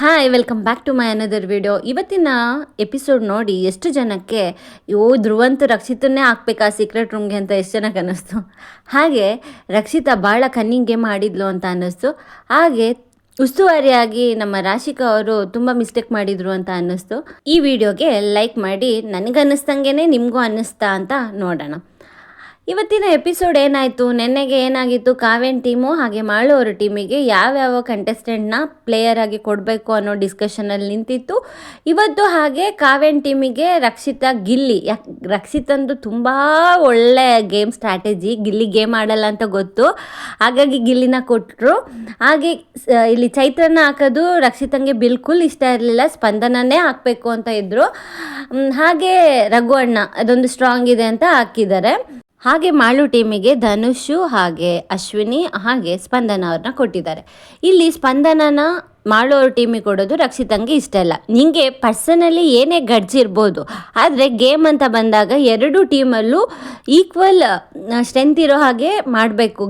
Hi welcome back to my another video ಇವತ್ತಿನ episode ನೋಡಿ ಎಷ್ಟು ಜನಕ್ಕೆ ಓ ಧ್ರುವಂತ ರಕ್ಷಿತನ್ನೇ ಹಾಕ್ಬೇಕಾ ಸೀಕ್ರೆಟ್ ರೂಮ್ಗೆ ಅಂತ ಎಷ್ಟು ಜನಕ್ಕೆ ಅನ್ನಿಸ್ತು? ಹಾಗೆ ರಕ್ಷಿತಾ ಭಾಳ ಕನ್ನಿಂಗ್ ಗೇಮ್ ಅಂತ ಅನ್ನಿಸ್ತು. ಹಾಗೆ ಉಸ್ತುವಾರಿಯಾಗಿ ನಮ್ಮ ರಾಶಿಕಾ ಅವರು ತುಂಬ ಮಿಸ್ಟೇಕ್ ಮಾಡಿದ್ರು ಅಂತ ಅನ್ನಿಸ್ತು. ಈ ವಿಡಿಯೋಗೆ ಲೈಕ್ ಮಾಡಿ ನನಗನ್ನಿಸ್ದಂಗೆ ನಿಮಗೂ ಅನ್ನಿಸ್ತಾ ಅಂತ ನೋಡೋಣ. ಇವತ್ತಿನ ಎಪಿಸೋಡ್ ಏನಾಯಿತು? ನೆನ್ನೆಗೆ ಏನಾಗಿತ್ತು? ಕಾವೇನ್ ಟೀಮು ಹಾಗೆ ಮಾಳುವರ ಟೀಮಿಗೆ ಯಾವ್ಯಾವ ಕಂಟೆಸ್ಟೆಂಟ್ನ ಪ್ಲೇಯರ್ ಆಗಿ ಕೊಡಬೇಕು ಅನ್ನೋ ಡಿಸ್ಕಷನಲ್ಲಿ ನಿಂತಿತ್ತು. ಇವತ್ತು ಹಾಗೆ ಕಾವೇನ್ ಟೀಮಿಗೆ ರಕ್ಷಿತಾ ಗಿಲ್ಲಿ, ಯಾಕೆ ರಕ್ಷಿತಂದು ತುಂಬ ಒಳ್ಳೆ ಗೇಮ್ ಸ್ಟ್ರಾಟಜಿ ಗಿಲ್ಲಿ ಗೇಮ್ ಆಡಲ್ಲ ಅಂತ ಗೊತ್ತು. ಹಾಗಾಗಿ ಗಿಲ್ಲಿನ ಕೊಟ್ಟರು ಹಾಗೆ ಇಲ್ಲಿ ಚೈತ್ರನ ಹಾಕೋದು ರಕ್ಷಿತಂಗೆ ಬಿಲ್ಕುಲ್ ಇಷ್ಟ ಇರಲಿಲ್ಲ, ಸ್ಪಂದನನೇ ಹಾಕಬೇಕು ಅಂತ ಇದ್ದರು ಹಾಗೆ ರಘು ಅಣ್ಣ ಅದೊಂದು ಸ್ಟ್ರಾಂಗ್ ಇದೆ ಅಂತ ಹಾಕಿದ್ದಾರೆ. ಹಾಗೆ ಮಾಳು ಟೀಮಿಗೆ ಧನುಷು ಹಾಗೆ ಅಶ್ವಿನಿ ಹಾಗೆ ಸ್ಪಂದನ ಅವ್ರನ್ನ ಕೊಟ್ಟಿದ್ದಾರೆ. ಇಲ್ಲಿ ಸ್ಪಂದನನ ಅವ್ರ ಟೀಮಿಗೆ ಕೊಡೋದು ರಕ್ಷಿತಂಗೆ ಇಷ್ಟ ಇಲ್ಲ. ನಿಂಗೆ ಪರ್ಸನಲಿ ಏನೇ ಗಡ್ಜಿರ್ಬೋದು ಆದರೆ ಗೇಮ್ ಅಂತ ಬಂದಾಗ ಎರಡು ಟೀಮಲ್ಲೂ ಈಕ್ವಲ್ ಸ್ಟ್ರೆಂತ್ ಇರೋ ಹಾಗೆ ಮಾಡಬೇಕು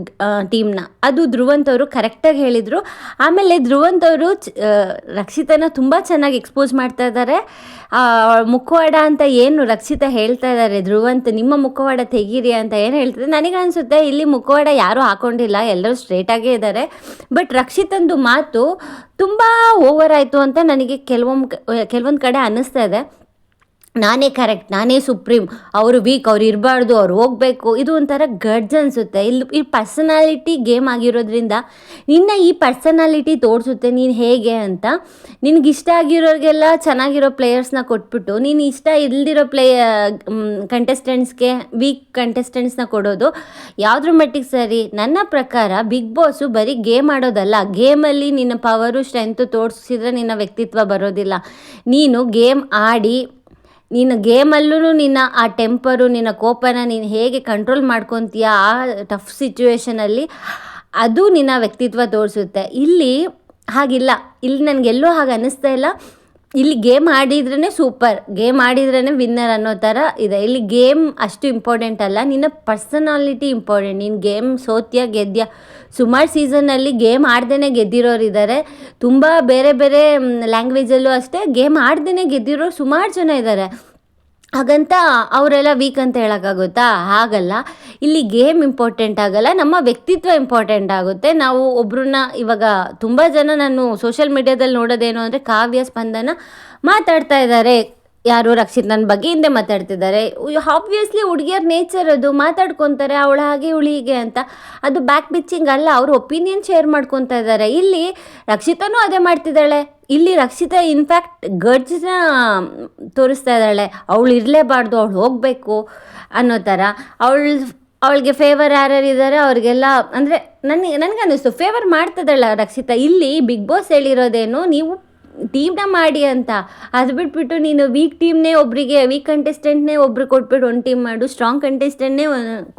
ಟೀಮ್ನ ಅದು ಧ್ರುವಂತವರು ಕರೆಕ್ಟಾಗಿ ಹೇಳಿದರು. ಆಮೇಲೆ ಧ್ರುವಂತ್ ಅವರು ರಕ್ಷಿತನ ತುಂಬ ಚೆನ್ನಾಗಿ ಎಕ್ಸ್ಪೋಸ್ ಮಾಡ್ತಾ ಇದ್ದಾರೆ ಮುಖವಾಡ ಅಂತ ಏನು ರಕ್ಷಿತ ಹೇಳ್ತಾ ಇದ್ದಾರೆ ಧ್ರುವಂತ್, ನಿಮ್ಮ ಮುಖವಾಡ ತೆಗೀರಿ ಅಂತ ಏನು ಹೇಳ್ತಿದೆ? ನನಗೆ ಅನಿಸುತ್ತೆ ಇಲ್ಲಿ ಮುಖವಾಡ ಯಾರೂ ಹಾಕೊಂಡಿಲ್ಲ, ಎಲ್ಲರೂ ಸ್ಟ್ರೇಟಾಗೇ ಇದ್ದಾರೆ ಬಟ್ ರಕ್ಷಿತಂದು ಮಾತು ತುಂಬ ಓವರ್ ಆಯಿತು ಅಂತ ನನಗೆ ಕೆಲವೊಮ್ಮೆ ಕೆಲವೊಂದು ಕಡೆ ಅನ್ನಿಸ್ತಾ ಇದೆ. ನಾನೇ ಕರೆಕ್ಟ್, ನಾನೇ ಸುಪ್ರೀಂ, ಅವರು ವೀಕ್ ಅವ್ರು ಇರಬಾರ್ದು, ಅವ್ರು ಹೋಗಬೇಕು, ಇದು ಒಂಥರ ಗಡ್ಜ್ ಅನಿಸುತ್ತೆ. ಇಲ್ಲಿ ಈ ಪರ್ಸನಾಲಿಟಿ ಗೇಮ್ ಆಗಿರೋದ್ರಿಂದ ನಿನ್ನ ಈ ಪರ್ಸನಾಲಿಟಿ ತೋರಿಸುತ್ತೆ, ನೀನು ಹೇಗೆ ಅಂತ. ನಿನಗೆ ಇಷ್ಟ ಆಗಿರೋರಿಗೆಲ್ಲ ಚೆನ್ನಾಗಿರೋ ಪ್ಲೇಯರ್ಸ್ನ ಕೊಟ್ಬಿಟ್ಟು, ನೀನು ಇಷ್ಟ ಇಲ್ದಿರೋ ಪ್ಲೇಯ ಕಂಟೆಸ್ಟೆಂಟ್ಸ್ಗೆ ವೀಕ್ ಕಂಟೆಸ್ಟೆಂಟ್ಸ್ನ ಕೊಡೋದು. ಯಾವುದ್ರ ಮಟ್ಟಿಗೆ ಸರಿ? ನನ್ನ ಪ್ರಕಾರ ಬಿಗ್ ಬಾಸು ಬರೀ ಗೇಮ್ ಆಡೋದಲ್ಲ. ಗೇಮಲ್ಲಿ ನಿನ್ನ ಪವರು ಸ್ಟ್ರೆಂತು ತೋರಿಸಿದ್ರೆ ನಿನ್ನ ವ್ಯಕ್ತಿತ್ವ ಬರೋದಿಲ್ಲ. ನೀನು ಗೇಮ್ ಆಡಿ ನೀನು ಗೇಮಲ್ಲೂ ನಿನ್ನ ಆ ಟೆಂಪರು, ನಿನ್ನ ಕೋಪನ ನೀನು ಹೇಗೆ ಕಂಟ್ರೋಲ್ ಮಾಡ್ಕೊತೀಯ ಆ ಟಫ್ ಸಿಚುವೇಶನಲ್ಲಿ ಅದು ನಿನ್ನ ವ್ಯಕ್ತಿತ್ವ ತೋರಿಸುತ್ತೆ. ಇಲ್ಲಿ ಹಾಗಿಲ್ಲ. ಇಲ್ಲಿ ನನಗೆಲ್ಲೂ ಹಾಗೆ ಅನ್ನಿಸ್ತಾ ಇಲ್ಲ. ಇಲ್ಲಿ ಗೇಮ್ ಆಡಿದ್ರೇ ಸೂಪರ್ ಗೇಮ್ ಆಡಿದ್ರೇ ವಿನ್ನರ್ ಅನ್ನೋ ಥರ ಇದೆ. ಇಲ್ಲಿ ಗೇಮ್ ಅಷ್ಟು ಇಂಪಾರ್ಟೆಂಟ್ ಅಲ್ಲ. ನಿನ್ನ ಪರ್ಸನಾಲಿಟಿ ಇಂಪಾರ್ಟೆಂಟ್ ನೀನು ಗೇಮ್ ಸೋತ್ಯ, ಗೆದ್ಯ, ಸುಮಾರು ಸೀಸನ್ನಲ್ಲಿ ಗೇಮ್ ಆಡ್ದೇ ಗೆದ್ದಿರೋರು ಇದ್ದಾರೆ ತುಂಬ ಬೇರೆ ಬೇರೆ ಲ್ಯಾಂಗ್ವೇಜಲ್ಲೂ ಅಷ್ಟೇ ಗೇಮ್ ಆಡ್ದೇ ಗೆದ್ದಿರೋರು ಸುಮಾರು ಜನ ಇದ್ದಾರೆ ಹಾಗಂತ ಅವರೆಲ್ಲ ವೀಕ್ ಅಂತ ಹೇಳೋಕ್ಕಾಗುತ್ತಾ? ಹಾಗಲ್ಲ. ಇಲ್ಲಿ ಗೇಮ್ ಇಂಪಾರ್ಟೆಂಟ್ ಆಗಲ್ಲ, ನಮ್ಮ ವ್ಯಕ್ತಿತ್ವ ಇಂಪಾರ್ಟೆಂಟ್ ಆಗುತ್ತೆ. ನಾವು ಒಬ್ರನ್ನ ಇವಾಗ ತುಂಬ ಜನ ನಾನು ಸೋಷಿಯಲ್ ಮೀಡ್ಯಾದಲ್ಲಿ ನೋಡೋದೇನು ಅಂದರೆ ಕಾವ್ಯ ಸ್ಪಂದನ ಮಾತಾಡ್ತಾ ಇದ್ದಾರೆ. ಯಾರು ರಕ್ಷಿತ್ ನನ್ನ ಬಗ್ಗೆ ಹಿಂದೆ ಮಾತಾಡ್ತಿದ್ದಾರೆ. ಆಬ್ವಿಯಸ್ಲಿ ಹುಡುಗಿಯರ್ ನೇಚರ್ ಅದು, ಮಾತಾಡ್ಕೊತಾರೆ, ಅವಳ ಹಾಗೆ ಹೀಗೆ ಅಂತ. ಅದು ಬ್ಯಾಕ್ ಬಿಚ್ಚಿಂಗ್ ಅಲ್ಲ, ಅವ್ರ ಒಪಿನಿಯನ್ ಶೇರ್ ಮಾಡ್ಕೊತಾ ಇದ್ದಾರೆ. ಇಲ್ಲಿ ರಕ್ಷಿತನೂ ಅದೇ ಮಾಡ್ತಿದ್ದಾಳೆ. ಇಲ್ಲಿ ರಕ್ಷಿತಾ ಇನ್ಫ್ಯಾಕ್ಟ್ ಗಡ್ಜ್ನ ತೋರಿಸ್ತಾ ಇದ್ದಾಳೆ. ಅವಳು ಇರಲೇಬಾರ್ದು, ಅವಳು ಹೋಗಬೇಕು ಅನ್ನೋ ಥರ ಅವಳು, ಅವಳಿಗೆ ಫೇವರ್ ಯಾರ್ಯಾರು ಇದ್ದಾರೆ ಅವ್ರಿಗೆಲ್ಲ ಅಂದರೆ ನನಗೆ, ನನಗನ್ನಿಸ್ತು ಫೇವರ್ ಮಾಡ್ತಿದ್ದಾಳೆ ರಕ್ಷಿತಾ. ಇಲ್ಲಿ ಬಿಗ್ ಬಾಸ್ ಹೇಳಿರೋದೇನು, ನೀವು ಟೀಮ್ನ ಮಾಡಿ ಅಂತ. ಅದು ಬಿಟ್ಬಿಟ್ಟು ನೀನು ವೀಕ್ ಟೀಮ್ನೇ ಒಬ್ಬರಿಗೆ ವೀಕ್ ಕಂಟೆಸ್ಟೆಂಟ್ನೇ ಒಬ್ರು ಕೊಟ್ಬಿಟ್ಟು ಒಂದು ಟೀಮ್ ಮಾಡು ಸ್ಟ್ರಾಂಗ್ ಕಂಟೆಸ್ಟೆಂಟ್ನೇ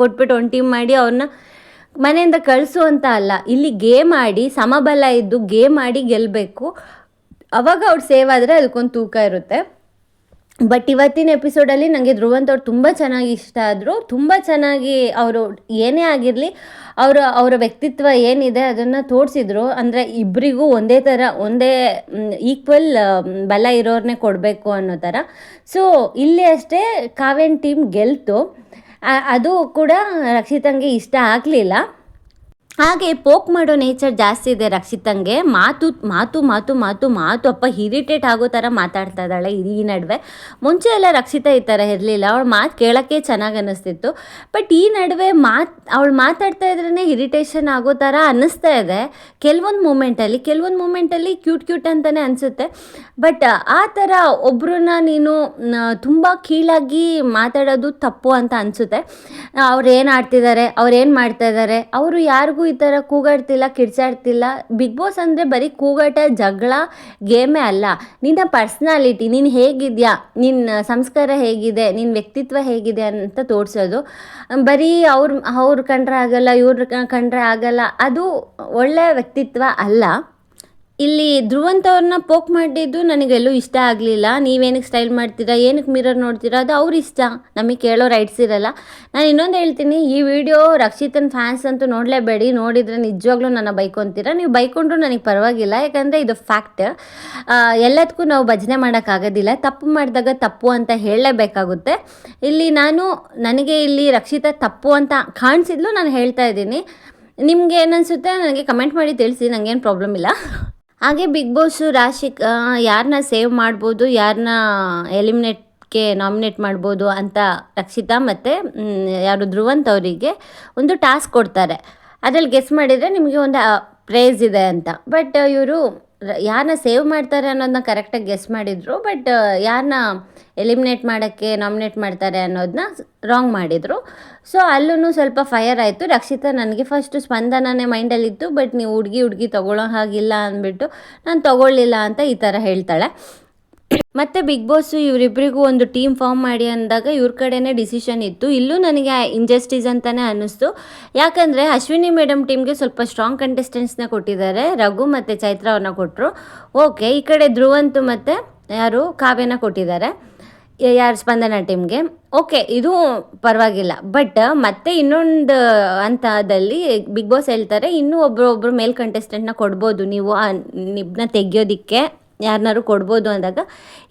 ಕೊಟ್ಬಿಟ್ಟು ಒಂದು ಟೀಮ್ ಮಾಡಿ ಅವ್ರನ್ನ ಮನೆಯಿಂದ ಕಳಿಸು ಅಂತ ಅಲ್ಲ. ಇಲ್ಲಿ ಗೇಮ್ ಆಡಿ, ಸಮಬಲ ಇದ್ದು ಗೇಮ್ ಆಡಿ ಗೆಲ್ಲಬೇಕು ಅವಾಗ ಅವ್ರು ಸೇವ್ ಆದರೆ ಅದಕ್ಕೊಂದು ತೂಕ ಇರುತ್ತೆ. ಬಟ್ ಇವತ್ತಿನ ಎಪಿಸೋಡಲ್ಲಿ ನನಗೆ ಧ್ರುವಂತ್ ಅವ್ರು ತುಂಬ ಚೆನ್ನಾಗಿ ಇಷ್ಟ ಆದರು, ತುಂಬ ಚೆನ್ನಾಗಿ ಅವರು ಏನೇ ಆಗಿರಲಿ, ಅವರ ಅವರ ವ್ಯಕ್ತಿತ್ವ ಏನಿದೆ ಅದನ್ನು ತೋರಿಸಿದ್ರು. ಅಂದರೆ ಇಬ್ಬರಿಗೂ ಒಂದೇ ಥರ ಒಂದೇ ಈಕ್ವಲ್ ಬಲ ಇರೋರನ್ನೇ ಕೊಡಬೇಕು ಅನ್ನೋ ಥರ ಸೊ ಇಲ್ಲಿ ಅಷ್ಟೇ ಕಾವೇನ್ ಟೀಮ್ ಗೆಲ್ತು. ಅದು ಕೂಡ ರಕ್ಷಿತಂಗೆ ಇಷ್ಟ ಆಗಲಿಲ್ಲ. ಹಾಗೆ ಪೋಕ್ ಮಾಡೋ ನೇಚರ್ ಜಾಸ್ತಿ ಇದೆ ರಕ್ಷಿತಂಗೆ. ಮಾತು ಮಾತು ಮಾತು ಮಾತು ಮಾತು. ಅಪ್ಪ ಇರಿಟೇಟ್ ಆಗೋ ಥರ ಮಾತಾಡ್ತಾ ಇದ್ದಾಳೆ ಈ ನಡುವೆ. ಮುಂಚೆ ಎಲ್ಲ ರಕ್ಷಿತ ಈ ಥರ ಇರಲಿಲ್ಲ. ಅವಳ ಮಾತು ಕೇಳೋಕ್ಕೆ ಚೆನ್ನಾಗಿ ಅನ್ನಿಸ್ತಿತ್ತು ಬಟ್ ಈ ನಡುವೆ ಮಾತು, ಅವಳು ಮಾತಾಡ್ತಾ ಇದ್ರೇ ಇರಿಟೇಷನ್ ಆಗೋ ಥರ ಅನ್ನಿಸ್ತಾ ಇದೆ. ಕೆಲವೊಂದು ಮೂಮೆಂಟಲ್ಲಿ ಕೆಲವೊಂದು ಮೂಮೆಂಟಲ್ಲಿ ಕ್ಯೂಟ್ ಕ್ಯೂಟ್ ಅಂತಲೇ ಅನಿಸುತ್ತೆ. ಬಟ್ ಆ ಥರ ಒಬ್ಬರನ್ನ ನೀನು ತುಂಬ ಕೀಳಾಗಿ ಮಾತಾಡೋದು ತಪ್ಪು ಅಂತ ಅನಿಸುತ್ತೆ. ಅವ್ರು ಏನು ಆಡ್ತಿದ್ದಾರೆ ಅವ್ರು ಏನು ಮಾಡ್ತಾ ಇದ್ದಾರೆ ಅವರು ಯಾರಿಗೂ ಈ ಥರ ಕೂಗಾಡ್ತಿಲ್ಲ, ಕಿರ್ಚಾಡ್ತಿಲ್ಲ. ಬಿಗ್ ಬಾಸ್ ಅಂದರೆ ಬರೀ ಕೂಗಾಟ, ಜಗಳ, ಗೇಮೇ ಅಲ್ಲ. ನಿನ್ನ ಪರ್ಸ್ನಾಲಿಟಿ ನೀನು ಹೇಗಿದೆಯಾ? ನಿನ್ನ ಸಂಸ್ಕಾರ ಹೇಗಿದೆ? ನಿನ್ನ ವ್ಯಕ್ತಿತ್ವ ಹೇಗಿದೆ ಅಂತ ತೋರಿಸೋದು. ಬರೀ ಅವ್ರ ಅವ್ರ ಕಂಡ್ರೆ ಆಗಲ್ಲ, ಇವ್ರ ಕಂಡ್ರೆ ಆಗಲ್ಲ. ಅದು ಒಳ್ಳೆಯ ವ್ಯಕ್ತಿತ್ವ ಅಲ್ಲ. ಇಲ್ಲಿ ಧ್ರುವಂತವ್ರನ್ನ ಪೋಕ್ ಮಾಡಿದ್ದು ನನಗೆಲ್ಲೂ ಇಷ್ಟ ಆಗಲಿಲ್ಲ. ನೀವೇನಕ್ಕೆ ಸ್ಟೈಲ್ ಮಾಡ್ತೀರಾ? ಏನಕ್ಕೆ ಮಿರರ್ ನೋಡ್ತೀರಾ? ಅದು ಅವ್ರ ಇಷ್ಟ. ನಮಗೆ ಕೇಳೋ ರೈಟ್ಸ್ ಇರಲ್ಲ. ನಾನು ಇನ್ನೊಂದು ಹೇಳ್ತೀನಿ. ಈ ವಿಡಿಯೋ ರಕ್ಷಿತನ್ ಫ್ಯಾನ್ಸ್ ಅಂತೂ ನೋಡಲೇಬೇಡಿ. ನೋಡಿದರೆ ನಿಜವಾಗ್ಲೂ ನನ್ನ ಬೈಕೊಂತೀರಾ? ನೀವು ಬೈಕೊಂಡ್ರು ನನಗೆ ಪರವಾಗಿಲ್ಲ. ಯಾಕಂದರೆ ಇದು ಫ್ಯಾಕ್ಟ್ ಎಲ್ಲದಕ್ಕೂ ನಾವು ಭಜನೆ ಮಾಡೋಕ್ಕಾಗೋದಿಲ್ಲ. ತಪ್ಪು ಮಾಡಿದಾಗ ತಪ್ಪು ಅಂತ ಹೇಳಲೇಬೇಕಾಗುತ್ತೆ. ಇಲ್ಲಿ ನಾನು, ನನಗೆ ಇಲ್ಲಿ ರಕ್ಷಿತ ತಪ್ಪು ಅಂತ ಕಾಣಿಸಿದ್ಲು, ನಾನು ಹೇಳ್ತಾ ಇದ್ದೀನಿ. ನಿಮ್ಗೆ ಏನನ್ಸುತ್ತೆ? ನನಗೆ ಕಮೆಂಟ್ ಮಾಡಿ ತಿಳಿಸಿ. ನನಗೇನು ಪ್ರಾಬ್ಲಮ್ ಇಲ್ಲ. ಹಾಗೆ ಬಿಗ್ ಬಾಸು ರಾಶಿಕ್ ಯಾರನ್ನ ಸೇವ್ ಮಾಡ್ಬೋದು ಯಾರನ್ನ ಎಲಿಮಿನೇಟ್ಗೆ ನಾಮಿನೇಟ್ ಮಾಡ್ಬೋದು ಅಂತ ರಕ್ಷಿತಾ ಮತ್ತು ಯಾರು ಧ್ರುವಂತ್ ಅವರಿಗೆ ಒಂದು ಟಾಸ್ಕ್ ಕೊಡ್ತಾರೆ. ಅದ್ರಲ್ಲಿ ಗೆಸ್ ಮಾಡಿದರೆ ನಿಮಗೆ ಒಂದು ಪ್ರೈಸ್ ಇದೆ ಅಂತ. ಬಟ್ ಇವರು ಯಾರನ್ನ ಸೇವ್ ಮಾಡ್ತಾರೆ ಅನ್ನೋದನ್ನ ಕರೆಕ್ಟಾಗಿ ಗೆಸ್ ಮಾಡಿದರು. ಬಟ್ ಯಾರನ್ನ ಎಲಿಮಿನೇಟ್ ಮಾಡೋಕ್ಕೆ ನಾಮಿನೇಟ್ ಮಾಡ್ತಾರೆ ಅನ್ನೋದನ್ನ ರಾಂಗ್ ಮಾಡಿದರು. ಸೊ ಅಲ್ಲೂ ಸ್ವಲ್ಪ ಫೈರ್ ಆಯಿತು. ರಕ್ಷಿತಾ ನನಗೆ ಫಸ್ಟು ಸ್ಪಂದನನೇ ಮೈಂಡಲ್ಲಿತ್ತು ಬಟ್ ನೀವು ಹುಡುಗಿ ಹುಡುಗಿ ತೊಗೊಳ್ಳೋ ಹಾಗಿಲ್ಲ ಅಂದ್ಬಿಟ್ಟು ನಾನು ತೊಗೊಳ್ಳಿಲ್ಲ ಅಂತ ಈ ಥರ ಹೇಳ್ತಾಳೆ. ಮತ್ತು ಬಿಗ್ ಬಾಸು ಇವರಿಬ್ಬರಿಗೂ ಒಂದು ಟೀಮ್ ಫಾರ್ಮ್ ಮಾಡಿ ಅಂದಾಗ ಇವ್ರ ಕಡೆನೇ ಡಿಸಿಷನ್ ಇತ್ತು. ಇಲ್ಲೂ ನನಗೆ ಇಂಜಸ್ಟಿಸ್ ಅಂತಲೇ ಅನ್ನಿಸ್ತು. ಯಾಕಂದರೆ ಅಶ್ವಿನಿ ಮೇಡಮ್ ಟೀಮ್ಗೆ ಸ್ವಲ್ಪ ಸ್ಟ್ರಾಂಗ್ ಕಂಟೆಸ್ಟೆಂಟ್ಸ್ನ ಕೊಟ್ಟಿದ್ದಾರೆ. ರಘು ಮತ್ತು ಚೈತ್ರ ಅವ್ರನ್ನ ಕೊಟ್ಟರು ಓಕೆ ಈ ಕಡೆ ಧ್ರುವಂತು ಮತ್ತು ಯಾರು? ಕಾವ್ಯನ ಕೊಟ್ಟಿದ್ದಾರೆ. ಯಾರು ಸ್ಪಂದನ ಟೀಮ್ಗೆ? ಓಕೆ, ಇದು ಪರವಾಗಿಲ್ಲ. ಬಟ್ ಮತ್ತೆ ಇನ್ನೊಂದು ಹಂತದಲ್ಲಿ ಬಿಗ್ ಬಾಸ್ ಹೇಳ್ತಾರೆ, ಇನ್ನೂ ಒಬ್ಬರು ಒಬ್ಬರು ಮೇಲ್ ಕಂಟೆಸ್ಟೆಂಟ್ನ ಕೊಡ್ಬೋದು ನೀವು, ಆ ನಿಬ್ನ ತೆಗಿಯೋದಕ್ಕೆ ಯಾರನ್ನಾರು ಕೊಡ್ಬೋದು ಅಂದಾಗ.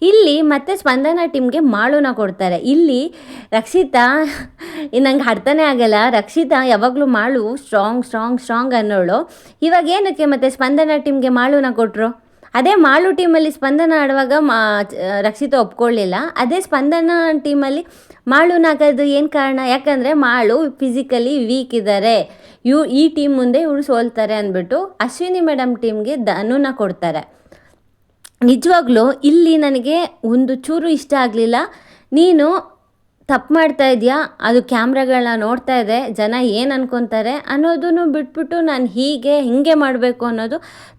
ಇಲ್ಲಿ ಮತ್ತೆ ಸ್ಪಂದನ ಟೀಮ್ಗೆ ಮಾಳುನ ಕೊಡ್ತಾರೆ. ಇಲ್ಲಿ ರಕ್ಷಿತಾ ನಂಗೆ ಅರ್ಥನೇ ಆಗಲ್ಲ. ರಕ್ಷಿತಾ ಯಾವಾಗಲೂ ಮಾಳು ಸ್ಟ್ರಾಂಗ್ ಸ್ಟ್ರಾಂಗ್ ಸ್ಟ್ರಾಂಗ್ ಅನ್ನೋಳು. ಇವಾಗ ಏನಕ್ಕೆ ಮತ್ತೆ ಸ್ಪಂದನ ಟೀಮ್ಗೆ ಮಾಳುನ ಕೊಟ್ಟರು ಅದೇ ಮಾಳು ಟೀಮಲ್ಲಿ ಸ್ಪಂದನ ಆಡುವಾಗ ಮಾ ರಕ್ಷಿತ ಒಪ್ಕೊಳ್ಳಿಲ್ಲ. ಅದೇ ಸ್ಪಂದನ ಟೀಮಲ್ಲಿ ಮಾಳುನ ಹಾಕೋದು ಏನು ಕಾರಣ? ಯಾಕಂದರೆ ಮಾಳು ಫಿಸಿಕಲಿ ವೀಕ್ ಇದ್ದಾರೆ ಇವ್ ಈ ಟೀಮ್ ಮುಂದೆ ಇವರು ಸೋಲ್ತಾರೆ ಅಂದ್ಬಿಟ್ಟು ಅಶ್ವಿನಿ ಮೇಡಮ್ ಟೀಮ್ಗೆ ಧನುನ ಕೊಡ್ತಾರೆ. ನಿಜವಾಗ್ಲೂ ಇಲ್ಲಿ ನನಗೆ ಒಂದು ಚೂರು ಇಷ್ಟ ಆಗಲಿಲ್ಲ. ನೀನು ತಪ್ಪು ಮಾಡ್ತಾ ಇದೆಯಾ? ಅದು ಕ್ಯಾಮ್ರಾಗಳನ್ನ ನೋಡ್ತಾ ಇದೆ, ಜನ ಏನು ಅನ್ಕೊತಾರೆ ಅನ್ನೋದನ್ನು ಬಿಟ್ಬಿಟ್ಟು ನಾನು ಹೀಗೆ ಹಿಂಗೆ ಮಾಡಬೇಕು ಅನ್ನೋದು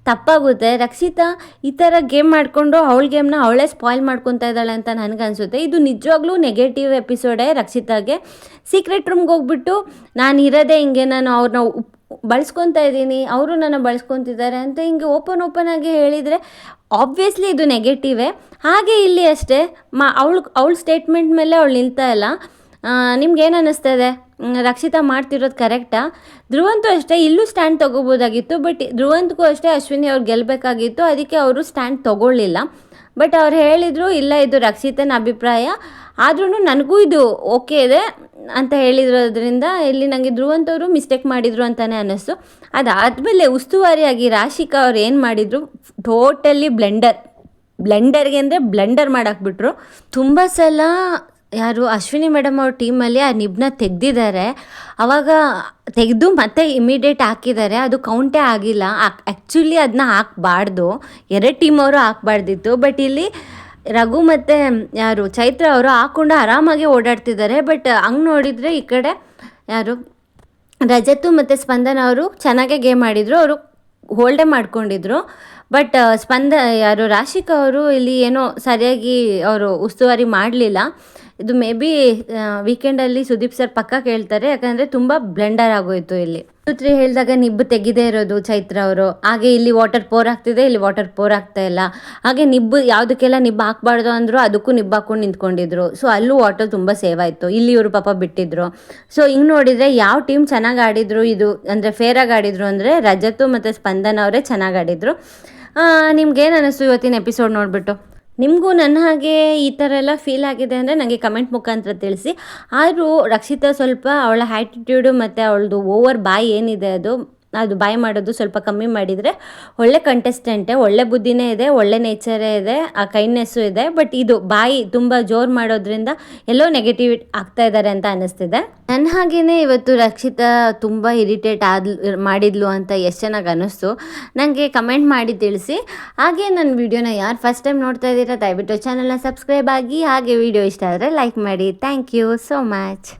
ತಪ್ಪಾಗುತ್ತೆ. ರಕ್ಷಿತಾ, ಈ ಥರ ಗೇಮ್ ಮಾಡಿಕೊಂಡು ಅವಳ ಗೇಮ್ನ ಅವಳೇ ಸ್ಪಾಯ್ಲ್ ಮಾಡ್ಕೊತಾ ಇದ್ದಾಳೆ ಅಂತ ನನಗನ್ಸುತ್ತೆ. ಇದು ನಿಜವಾಗ್ಲೂ ನೆಗೆಟಿವ್ ಎಪಿಸೋಡೇ ರಕ್ಷಿತಾಗೆ. ಸೀಕ್ರೆಟ್ ರೂಮ್ಗೆ ಹೋಗ್ಬಿಟ್ಟು ನಾನು ಇರೋದೇ ಹಿಂಗೆ ನಾನು ಅವ್ರನ್ನ ಬಳಸ್ಕೊತಾ ಇದ್ದೀನಿ, ಅವರು ನನ್ನ ಬಳಸ್ಕೊತಿದ್ದಾರೆ ಅಂತ ಹಿಂಗೆ ಓಪನ್ ಓಪನ್ ಆಗಿ ಹೇಳಿದರೆ ಆಬ್ವಿಯಸ್ಲಿ ಇದು ನೆಗೆಟಿವೇ ಹಾಗೆ ಇಲ್ಲಿ ಅಷ್ಟೇ, ಮಾ ಅವಳು, ಅವಳ ಸ್ಟೇಟ್ಮೆಂಟ್ ಮೇಲೆ ಅವಳು ನಿಲ್ತಾ ಇಲ್ಲ. ನಿಮ್ಗೆ ಏನು ಅನ್ನಿಸ್ತಾ ಇದೆ ರಕ್ಷಿತಾ ಮಾಡ್ತಿರೋದು ಕರೆಕ್ಟಾ ಧ್ರುವಂತು ಅಷ್ಟೇ, ಇಲ್ಲೂ ಸ್ಟ್ಯಾಂಡ್ ತೊಗೋಬೋದಾಗಿತ್ತು ಬಟ್ ಧ್ರುವಂತಗೂ ಅಷ್ಟೇ ಅಶ್ವಿನಿ ಅವ್ರು ಗೆಲ್ಲಬೇಕಾಗಿತ್ತು ಅದಕ್ಕೆ ಅವರು ಸ್ಟ್ಯಾಂಡ್ ತೊಗೊಳ್ಳಿಲ್ಲ. ಬಟ್ ಅವ್ರು ಹೇಳಿದರು, ಇಲ್ಲ, ಇದು ರಕ್ಷಿತನ ಅಭಿಪ್ರಾಯ. ಆದ್ರೂ ನನಗೂ ಇದು ಓಕೆ ಇದೆ ಅಂತ ಹೇಳಿದ್ರೋದ್ರಿಂದ ಇಲ್ಲಿ ನನಗೆ ಧ್ರುವಂತವರು ಮಿಸ್ಟೇಕ್ ಮಾಡಿದರು ಅಂತಲೇ ಅನ್ನಿಸ್ತು. ಅದಾದಮೇಲೆ ಉಸ್ತುವಾರಿಯಾಗಿ ರಾಶಿಕಾ ಅವ್ರು ಏನು ಮಾಡಿದರು? ಟೋಟಲಿ ಬ್ಲೆಂಡರ್ ಬ್ಲೆಂಡರ್ಗೆ ಅಂದರೆ ಬ್ಲೆಂಡರ್ ಮಾಡಾಕ್ಬಿಟ್ರು. ತುಂಬ ಸಲ ಯಾರು ಅಶ್ವಿನಿ ಮೇಡಮ್ ಅವ್ರ ಟೀಮಲ್ಲಿ ಆ ನಿಬ್ನ ತೆಗೆದಿದ್ದಾರೆ. ಅವಾಗ ತೆಗೆದು ಮತ್ತೆ ಇಮಿಡಿಯೇಟ್ ಹಾಕಿದ್ದಾರೆ. ಅದು ಕೌಂಟೇ ಆಗಿಲ್ಲ. ಆ್ಯಕ್ಚುಲಿ ಅದನ್ನ ಹಾಕಬಾರ್ದು. ಎರಡು ಟೀಮ್ ಅವರು ಹಾಕ್ಬಾರ್ದಿತ್ತು. ಬಟ್ ಇಲ್ಲಿ ರಘು ಮತ್ತು ಯಾರು? ಚೈತ್ರ ಅವರು ಹಾಕೊಂಡು ಆರಾಮಾಗಿ ಓಡಾಡ್ತಿದ್ದಾರೆ. ಬಟ್ ಹಂಗೆ ನೋಡಿದರೆ ಈ ಕಡೆ ಯಾರು? ರಜತು ಮತ್ತು ಸ್ಪಂದನ ಅವರು ಚೆನ್ನಾಗೇ ಗೇಮ್ ಆಡಿದರು. ಅವರು ಹೋಲ್ಡೇ ಮಾಡ್ಕೊಂಡಿದ್ರು. ಬಟ್, ಸ್ಪಂದ, ಯಾರು? ರಾಶಿಕ ಅವರು ಇಲ್ಲಿ ಏನೋ ಸರಿಯಾಗಿ ಅವರು ಉಸ್ತುವಾರಿ ಮಾಡಲಿಲ್ಲ. ಇದು ಮೇ ಬಿ ವೀಕೆಂಡಲ್ಲಿ ಸುದೀಪ್ ಸರ್ ಪಕ್ಕ ಕೇಳ್ತಾರೆ, ಯಾಕಂದರೆ ತುಂಬ ಬ್ಲೆಂಡರ್ ಆಗೋಯ್ತು ಇಲ್ಲಿ. ತ್ರೀ ಹೇಳಿದಾಗ ನಿಬ್ಬು ತೆಗಿದೇ ಇರೋದು ಚೈತ್ರ ಅವರು. ಹಾಗೆ ಇಲ್ಲಿ ವಾಟರ್ ಪೋರ್ ಆಗ್ತಿದೆ, ಇಲ್ಲಿ ವಾಟರ್ ಪೋರ್ ಆಗ್ತಾ ಇಲ್ಲ. ಹಾಗೆ ನಿಬ್ಬು, ಯಾವುದಕ್ಕೆಲ್ಲ ನಿಬ್ಬು ಹಾಕ್ಬಾರ್ದು ಅಂದ್ರು ಅದಕ್ಕೂ ನಿಬ್ಬು ಹಾಕೊಂಡು ನಿಂತ್ಕೊಂಡಿದ್ರು. ಸೊ ಅಲ್ಲೂ ವಾಟರ್ ತುಂಬ ಸೇವ್ ಆಯ್ತು. ಇಲ್ಲಿ ಇವರು ಪಾಪ ಬಿಟ್ಟಿದ್ರು. ಸೊ ಹಿಂಗೆ ನೋಡಿದರೆ ಯಾವ ಟೀಮ್ ಚೆನ್ನಾಗಿ ಆಡಿದ್ರು ಇದು? ಅಂದರೆ ಫೇರಾಗಿ ಆಡಿದ್ರು ಅಂದರೆ ರಜತು ಮತ್ತು ಸ್ಪಂದನ್ ಅವರೇ ಚೆನ್ನಾಗಿ ಆಡಿದ್ರು. ನಿಮ್ಗೇನು ಅನ್ನಿಸ್ತು ಇವತ್ತಿನ ಎಪಿಸೋಡ್ ನೋಡಿಬಿಟ್ಟು? ನಿಮಗೂ ನನ್ನ ಹಾಗೆ ಈ ಥರ ಎಲ್ಲ ಫೀಲ್ ಆಗಿದೆ ಅಂದರೆ ನನಗೆ ಕಮೆಂಟ್ ಮುಖಾಂತರ ತಿಳಿಸಿ. ಆದರೂ ರಕ್ಷಿತಾ ಸ್ವಲ್ಪ ಅವಳ ಆ್ಯಟಿಟ್ಯೂಡು ಮತ್ತು ಅವಳದು ಓವರ್ ಬಾಯ್ ಏನಿದೆ ಅದು ಅದು ಬಾಯ್ ಮಾಡೋದು ಸ್ವಲ್ಪ ಕಮ್ಮಿ ಮಾಡಿದರೆ ಒಳ್ಳೆ ಕಂಟೆಸ್ಟೆಂಟೇ ಒಳ್ಳೆ ಬುದ್ಧಿನೇ ಇದೆ, ಒಳ್ಳೆ ನೇಚರೇ ಇದೆ, ಆ ಕೈಂಡ್ನೆಸ್ಸು ಇದೆ. ಬಟ್ ಇದು ಬಾಯಿ ತುಂಬ ಜೋರು ಮಾಡೋದ್ರಿಂದ ಎಲ್ಲೋ ನೆಗೆಟಿವ್ ಆಗ್ತಾ ಇದ್ದಾರೆ ಅಂತ ಅನ್ನಿಸ್ತಿದೆ ನನ್ನ ಹಾಗೆಯೇ ಇವತ್ತು ರಕ್ಷಿತಾ ತುಂಬ ಇರಿಟೇಟ್ ಆದ, ಮಾಡಿದ್ಲು ಅಂತ ಎಷ್ಟು ಚೆನ್ನಾಗಿ ಅನ್ನಿಸ್ತು ನನಗೆ ಕಮೆಂಟ್ ಮಾಡಿ ತಿಳಿಸಿ. ಹಾಗೆ ನನ್ನ ವಿಡಿಯೋನ ಯಾರು ಫಸ್ಟ್ ಟೈಮ್ ನೋಡ್ತಾ ಇದ್ದೀರಾ ದಯವಿಟ್ಟು ಚಾನಲ್ನ ಸಬ್ಸ್ಕ್ರೈಬ್ ಆಗಿ ಹಾಗೆ ವಿಡಿಯೋ ಇಷ್ಟ ಆದರೆ ಲೈಕ್ ಮಾಡಿ. Thank you so much